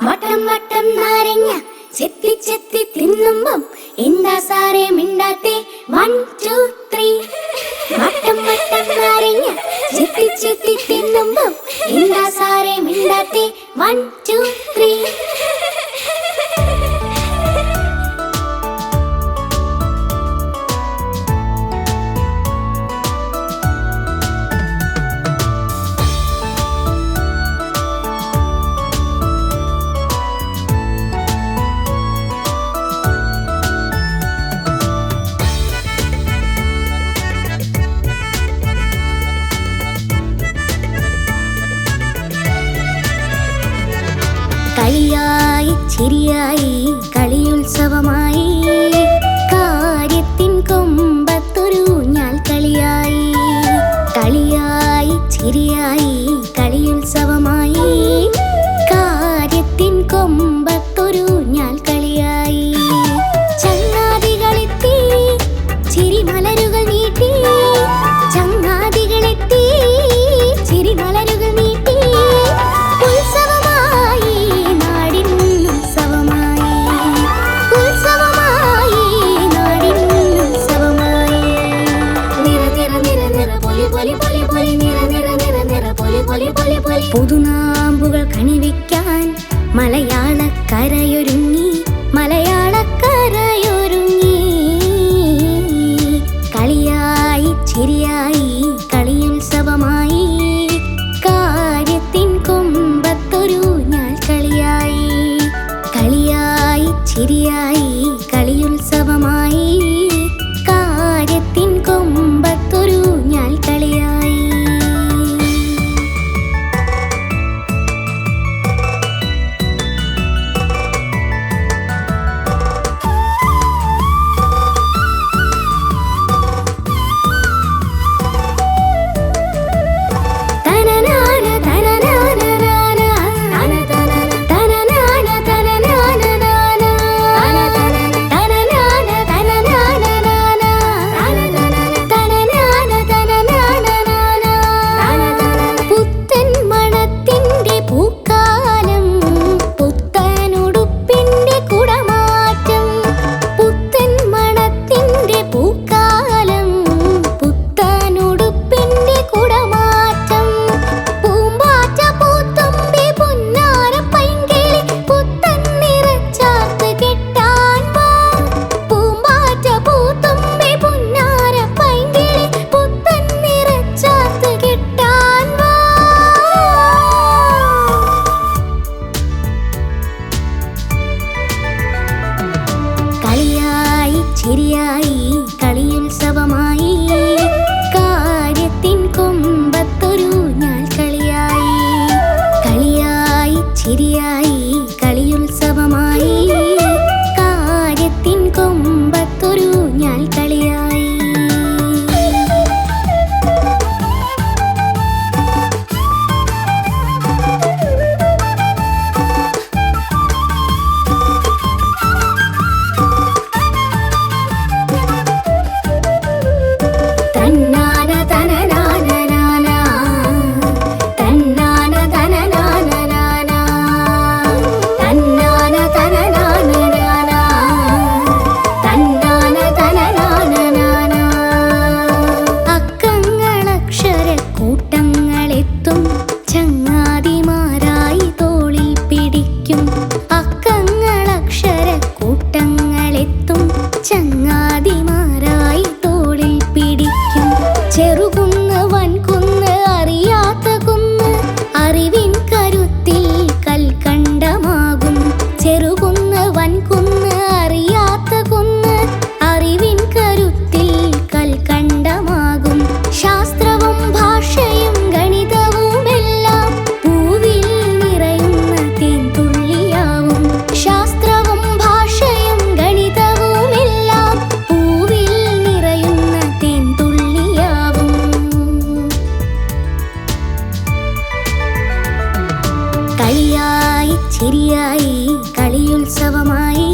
വട്ടം വട്ടം നാരങ്ങ ചെത്തി ചെത്തി തിന്നുമ്പം എന്താ സാറേ മിണ്ടാത്തെ? വൺ ടു ത്രീ വട്ടം വട്ടം നാരങ്ങ ചെത്തി ചെത്തി തിന്നുമ്പം എന്താ സാറേ മിണ്ടാത്തെ? വൺ ചിരിയായി കളിയുത്സവമായി. മലയാളക്കരയൊരുങ്ങി മലയാളക്കരയൊരു công bằng Perú. ചിരിയായി കളിയുത്സവമായി